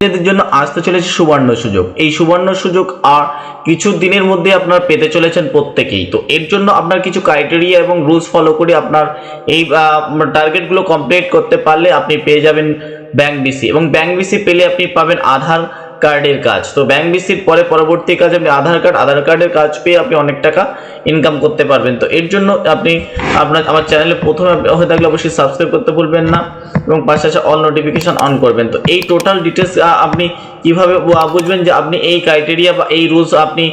জন্য আসতে চলেছে সুবর্ণ সুযোগ। এই সুবর্ণ সুযোগ আর কিছু দিনের মধ্যে আপনার পেতে চলেছেন প্রত্যেকেই। তো এর জন্য আপনার কিছু ক্রাইটেরিয়া এবং রুলস ফলো করে আপনার এই টার্গেটগুলো কমপ্লিট করতে পারলে আপনি পেয়ে যাবেন ব্যাংক বিসি এবং ব্যাংক বিসি পেলে আপনি পাবেন আধার কার্ডের কাজ। তো ব্যাংক বিসির পরে পরবর্তী কাজ আপনি আধার কার্ড আধার কার্ডের কাজ পেয়ে আপনি অনেক টাকা ইনকাম করতে পারবেন। তো এর জন্য আপনি আপনার, আমার চ্যানেলে প্রথমে হয়ে থাকলে অবশ্যই সাবস্ক্রাইব করতে ভুলবেন না এবং পাশে আছে অল নোটিফিকেশন অন করবেন। তো এই টোটাল ডিটেলস আপনি কীভাবে বুঝবেন যে আপনি এই ক্রাইটেরিয়া বা এই রুলস আপনি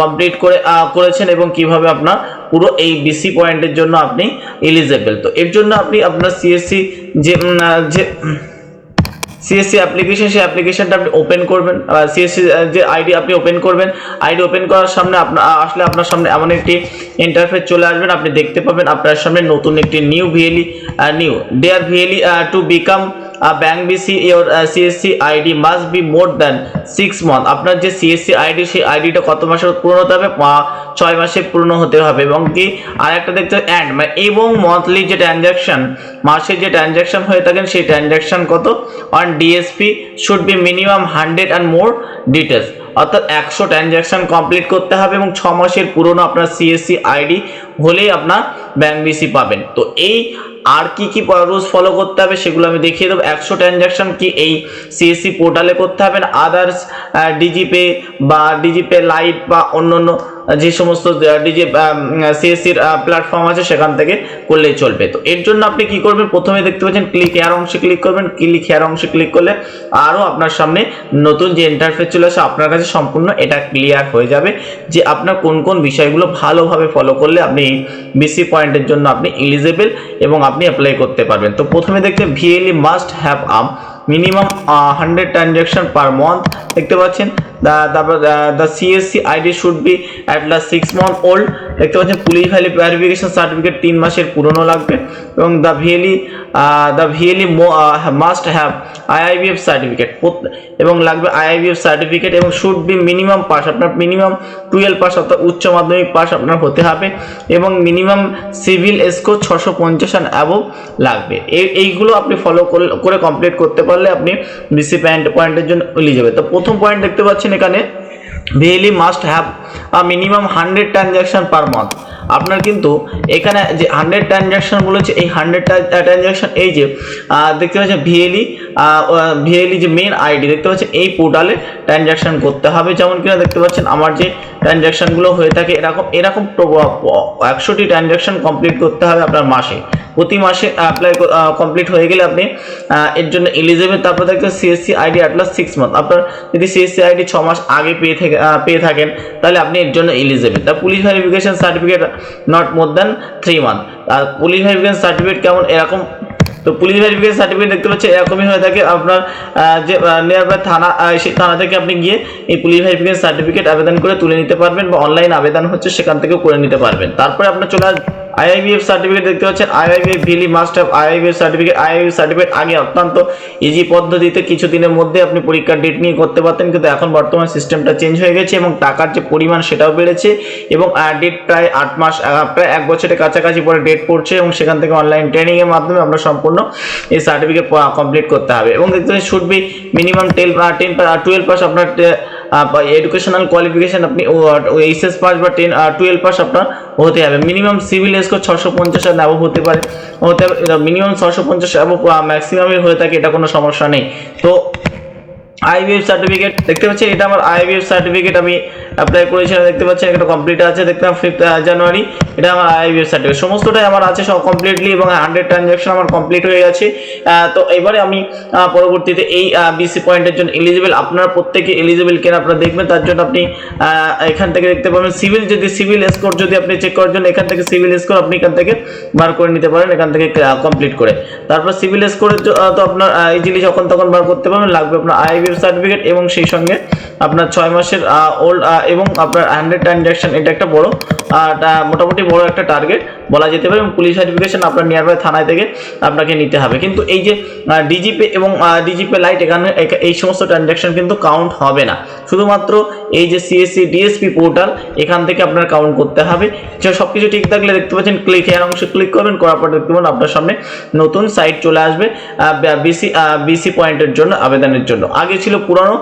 কমপ্লিট করে করেছেন এবং কীভাবে আপনার পুরো এই বিসি পয়েন্টের জন্য আপনি এলিজেবল তো এর জন্য আপনি আপনার সিএসসি যে যে সিএসসি অ্যাপ্লিকেশন সেই অ্যাপ্লিকেশনটা আপনি ওপেন করবেন। সিএসসি যে আইডি আপনি ওপেন করবেন আইডি ওপেন করার সামনে আপনার আসলে আপনার সামনে এমন একটি ইন্টারফেস চলে আসবেন। আপনি দেখতে পাবেন আপনার সামনে নতুন একটি new VLE new there VLE to become bank BC your CSC ID must be more than six month আপনার যে সিএসসি আইডি সেই আইডিটা কত মাসের হতে হবে? ছয় মাসে পূর্ণ হতে হবে এবং কি? আর একটা দেখতে অ্যান্ড মানে এবং মান্থলি যে ট্রানজ্যাকশন মাসে যে ট্রানজ্যাকশন হয়ে থাকেন সেই ট্রানজ্যাকশন কত? On DSP should be minimum hundred and more details অর্থাৎ একশো ট্রানজ্যাকশন কমপ্লিট করতে হবে এবং ছ মাসের পুরনো আপনার সিএসসি আইডি হলেই আপনার ব্যাংক বিসি পাবেন। তো এই আর কি কি রুলস ফলো করতে হবে সেগুলো আমি দেখিয়ে দেবো। একশো ট্রানজ্যাকশন কি এই সিএসসি পোর্টালে করতে হবে না? আদার্স ডিজিপে বা ডিজিপে লাইট বা অন্য অন্য যে সমস্ত ডিজি সিএসসির প্ল্যাটফর্ম আছে সেখান থেকে করলেই চলবে। তো এর জন্য আপনি কি করবেন? প্রথমে দেখতে পাচ্ছেন ক্লিক হেয়ার অংশে ক্লিক করবেন। ক্লিক হেয়ার অংশে ক্লিক করলে আরও আপনার সামনে নতুন যে ইন্টারফেস চলে আসে, আপনার কাছে সম্পূর্ণ এটা ক্লিয়ার হয়ে যাবে যে আপনার কোন কোন বিষয়গুলো ভালোভাবে ফলো করলে আপনি বিসি পয়েন্টের জন্য আপনি এলিজেবল এবং আপনি অ্যাপ্লাই করতে পারবেন। তো প্রথমে দেখতে VLE must have um minimum hundred transaction per month দেখতে পাচ্ছেন তারপর the CSC ID should be at last six month old দেখতে পাচ্ছেন পুলিশ ভ্যালি ভ্যারিফিকেশন সার্টিফিকেট তিন মাসের পুরনো লাগবে। এবং the VLE the VLE must have IIBF certificate এবং লাগবে আইআইবিএফ সার্টিফিকেট এবং শুড বি মিনিমাম পাস আপনার মিনিমাম টুয়েলভ পাস অর্থাৎ উচ্চ মাধ্যমিক পাস আপনার হতে হবে। এবং মিনিমাম সিভিল স্কোর ছশো পঞ্চাশ অ্যান্ড অ্যাবভ লাগবে। এই এইগুলো আপনি ফলো করে কমপ্লিট করতে পারলে আপনি বিসি পয়েন্ট পয়েন্টের জন্য এলিজিবল তো প্রথম পয়েন্ট দেখতে পাচ্ছেন এখানে VLE must have a minimum hundred transaction per month আপনার কিন্তু এখানে যে হান্ড্রেড ট্রানজ্যাকশন বলেছে এই হান্ড্রেড ট্রানজ্যাকশন এই যে দেখতে পাচ্ছেন ভিএলই ভিএলই যে মেন আইডি দেখতে পাচ্ছেন এই পোর্টালে ট্রানজ্যাকশন করতে হবে। যেমন কিনা দেখতে পাচ্ছেন আমার যে ট্রানজ্যাকশনগুলো হয়ে থাকে, এরকম এরকম একশোটি ট্রানজ্যাকশন কমপ্লিট করতে হবে আপনার মাসে। প্রতি মাসে অ্যাপ্লাই কমপ্লিট হয়ে গেলে আপনি এর জন্য এলিজিবল তারপর দেখতে CSC ID at last six month আপনার যদি সিএসসি আইডি ছ মাস আগে পেয়ে থেকে পেয়ে থাকেন, তাহলে আপনি এর জন্য এলিজেবল তা police verification certificate not more than three month R police verification certificate কেমন? এরকম। তো পুলিশ ভেরিফিকেশন সার্টিফিকেট দেখতে পাচ্ছি এরকমই হয়ে থাকে আপনার যে নিয়ার বাই থানা সেই থানা থেকে আপনি গিয়ে এই পুলিশ ভেরিফিকেশন সার্টিফিকেট আবেদন করে তুলে নিতে পারবেন বা অনলাইন আবেদন হচ্ছে সেখান থেকেও করে নিতে পারবেন। তারপরে আপনার চলে আসবে আইআইবিএফ সার্টিফিকেট দেখতে পাচ্ছেন। IIBF VLE must have IIBF certificate IIBF certificate আগে অত্যন্ত ইজি পদ্ধতিতে কিছু দিনের মধ্যে আপনি পরীক্ষার ডেট নিয়ে করতে পারতেন, কিন্তু এখন বর্তমান সিস্টেমটা চেঞ্জ হয়ে গেছে এবং টাকার যে পরিমাণ সেটাও বেড়েছে এবং ডেট প্রায় আট মাস প্রায় এক বছরের কাছাকাছি পরে ডেট পড়ছে এবং সেখান থেকে অনলাইন ট্রেনিংয়ের মাধ্যমে আমরা সম্পূর্ণ এই সার্টিফিকেট কমপ্লিট করতে হবে। এবং দেখতে should be minimum ten ten twelve pass আপনার এডুকেশনাল কোয়ালিফিকেশন আপনি এইচএস পাস বা টেন টুয়েলভ পাস আপনার হতে হবে। মিনিমাম সিভিল স্কোর ছশো পঞ্চাশ অ্যাবভ হতে পারে। হতে হবে মিনিমাম ছশো পঞ্চাশ অ্যাবভ ম্যাক্সিমামই হয়ে থাকে, এটা কোনো সমস্যা নেই। তো আইবিএফ সার্টিফিকেট দেখতে পাচ্ছেন? এটা আমার আইবিএফ সার্টিফিকেট আমি অ্যাপ্লাই করেছিলাম দেখতে পাচ্ছেন? এটা কমপ্লিট আছে দেখলাম ফিফথ জানুয়ারি এটা আমার আইবিএফ সার্টিফিকেট সমস্তটাই আমার আছে, সব কমপ্লিটলি এবং হান্ড্রেড ট্রানজ্যাকশন আমার কমপ্লিট হয়ে গেছে। তো এবারে আমি পরবর্তীতে এই বিসি পয়েন্টের জন্য এলিজিবল আপনারা প্রত্যেকে এলিজিবল কেন আপনারা দেখবেন, তার জন্য আপনি এখান থেকে দেখতে পাবেন সিভিল যদি সিভিল স্কোর যদি আপনি চেক করার জন্য এখান থেকে সিভিল স্কোর আপনি এখান থেকে বার করে নিতে পারেন, এখান থেকে কমপ্লিট করে। তারপর সিভিল স্কোরের তো আপনার ইজিলি যখন তখন বার করতে পারবেন, লাগবে আপনার আইবিএফ সার্টিফিকেট এবং সেই সঙ্গে আপনার ছয় মাসের ওল্ড এবং আপনার হান্ড্রেড ট্রানজ্যাকশন এটা একটা বড় মোটামুটি বড় একটা টার্গেট বলা যেতে পারে এবং পুলিশ সার্টিফিকেশন আপনার নিয়ার বাই থানায় থেকে আপনাকে নিতে হবে। কিন্তু এই যে ডিজিপে এবং ডিজিপে লাইট এখানে এই সমস্ত ট্রানজ্যাকশন কিন্তু কাউন্ট হবে না। শুধুমাত্র এই যে সিএসসি ডিএসপি পোর্টাল এখান থেকে আপনার কাউন্ট করতে হবে। সব কিছু ঠিক থাকলে দেখতে পাচ্ছেন ক্লিক হেয়ার অংশে ক্লিক করবেন, করার পর দেখতে পাবেন আপনার সামনে নতুন সাইট চলে আসবে বিসি বিসি পয়েন্টের জন্য, আবেদনের জন্য। আগে ছিল পুরনো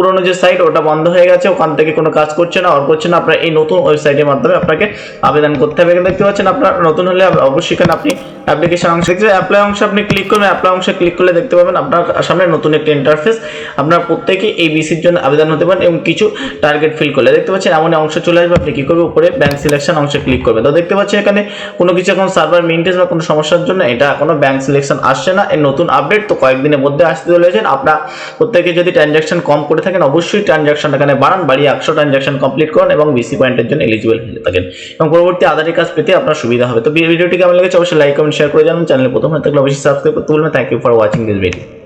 পুরনো যে সাইট ওটা বন্ধ হয়ে গেছে, ওখান থেকে কোনো কাজ করছে না অর করছে না, আপনার এই নতুন ওয়েবসাইটের মাধ্যমে আপনাকে আবেদন করতে হবে। এখানে দেখতে পাচ্ছেন, আপনার নতুন হলে অবশ্যই এখানে আপনি অ্যাপ্লিকেশন অংশ অ্যাপ্লাই অংশে আপনি ক্লিক করবেন অ্যাপ্লাই অংশে ক্লিক করলে দেখতে পাবেন আপনার সামনে নতুন একটি ইন্টারফেস আপনার প্রত্যেকেই এই বিসির জন্য আবেদন হতে পারেন এবং কিছু টার্গেট ফিল করলে। দেখতে পাচ্ছেন এমন অংশ চলে আসবে, আপনি কি করবেন? উপরে ব্যাংক সিলেকশন অংশে ক্লিক করবেন। তো দেখতে পাচ্ছেন, এখানে কোনো কিছু এখন সার্ভার মেনটেন্স বা কোনো সমস্যার জন্য এটা কোনো ব্যাংক সিলেকশন আসছে না, এর নতুন আপডেট তো কয়েকদিনের মধ্যে আসতে চলেছেন আপনার প্রত্যেকে যদি ট্রানজ্যাকশন কম করে থাকেন, অবশ্যই ট্রানজ্যাকশন এখানে বাড়ান। বাড়িয়ে একশো ট্রানজাকশন কমপ্লিট করুন এবং বিসি পয়েন্টের জন্য এলিজিবল হয়ে থাকেন। এবং পরবর্তী আধারের কাজ পেতে আপনার সুবিধা হবে। তো ভিডিওটি কেমন লেগেছে অবশ্যই লাইক কমেন্ট শেয়ার করে জানান। চ্যানেল প্রথম হয়ে থাকলে অবশ্যই সাবস্ক্রাইব করতে বলবেন thank you for watching this video